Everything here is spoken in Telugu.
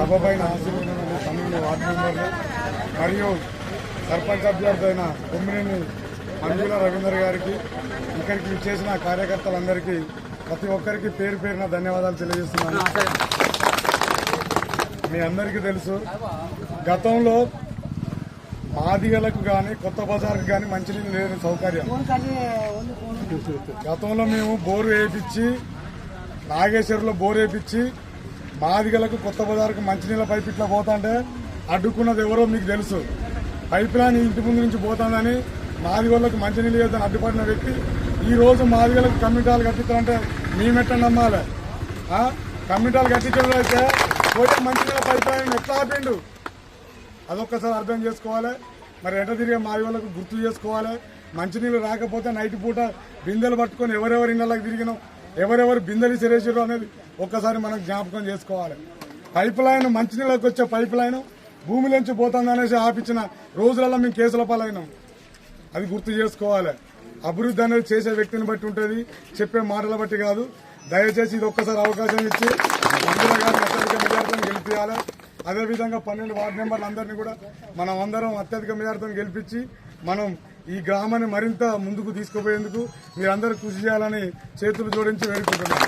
సభ పైన హాజరైన వార్డు మెంబర్లు మరియు సర్పంచ్ అభ్యర్థి అయిన కొమ్మినేని రవీందర్ గారికి ఇక్కడికి చేసిన కార్యకర్తలందరికీ ప్రతి ఒక్కరికి పేరు పేరున ధన్యవాదాలు తెలియజేస్తున్నాను. మీ అందరికీ తెలుసు గతంలో మాదిగలకు కానీ కొత్త బజార్కి కానీ మంచినీళ్ళు లేని సౌకర్యం. గతంలో మేము బోరు వేయించి నాగేశ్వరంలో బోరు వేయించి మాదిగలకు కొత్త బజార్కు మంచినీళ్ళ పైప్ ఇట్లా పోతుంటే అడ్డుకున్నది ఎవరో మీకు తెలుసు. పైప్ లైన్ ఇంటి ముందు నుంచి పోతుందని మాదిగోళ్ళకు మంచినీళ్ళు వేద్దని అడ్డుపడిన వ్యక్తి ఈ రోజు మాదిగలకు కమ్యూనిటాలు కట్టిస్తారంటే మేమెట్ట నమ్మాలి. ఆ? కమ్యూనిటాలు కట్టించడం అయితే పోతే మంచినీళ్ళ పైప్ లైన్ ఎట్లా ఆపిండు? అదొక్కసారి అర్థం చేసుకోవాలి. మరి ఎంట తిరిగే మాది వాళ్ళకు గుర్తు చేసుకోవాలి. మంచినీళ్ళు రాకపోతే నైట్ పూట బిందెలు పట్టుకొని ఎవరెవరి ఇళ్ళకి తిరిగినాం? ఎవరెవరు బిందెలు చెరేసారు అనేది ఒక్కసారి మనం జ్ఞాపకం చేసుకోవాలి. పైప్ లైన్ మంచినీళ్ళకి వచ్చే పైప్ లైన్ భూమిలోంచి పోతుంది అనేసి ఆపించిన రోజులలో మేము కేసుల పాలైనాం. అది గుర్తు చేసుకోవాలి. అభివృద్ధి అనేది చేసే వ్యక్తిని బట్టి ఉంటుంది చెప్పే మాటల బట్టి కాదు. దయచేసి ఇది ఒక్కసారి అవకాశం ఇచ్చి గారిని అత్యధిక మెజార్టీని గెలిపించాలి అదేవిధంగా పన్నెండు వార్డు మెంబర్లు అందరినీ కూడా మనం అందరం అత్యధిక మెజార్టీని గెలిపించి మనం ఈ గ్రామాన్ని మరింత ముందుకు తీసుకుపోయేందుకు మీరందరూ కృషి చేయాలని చేతులు జోడించి వేడుకుంటున్నాను.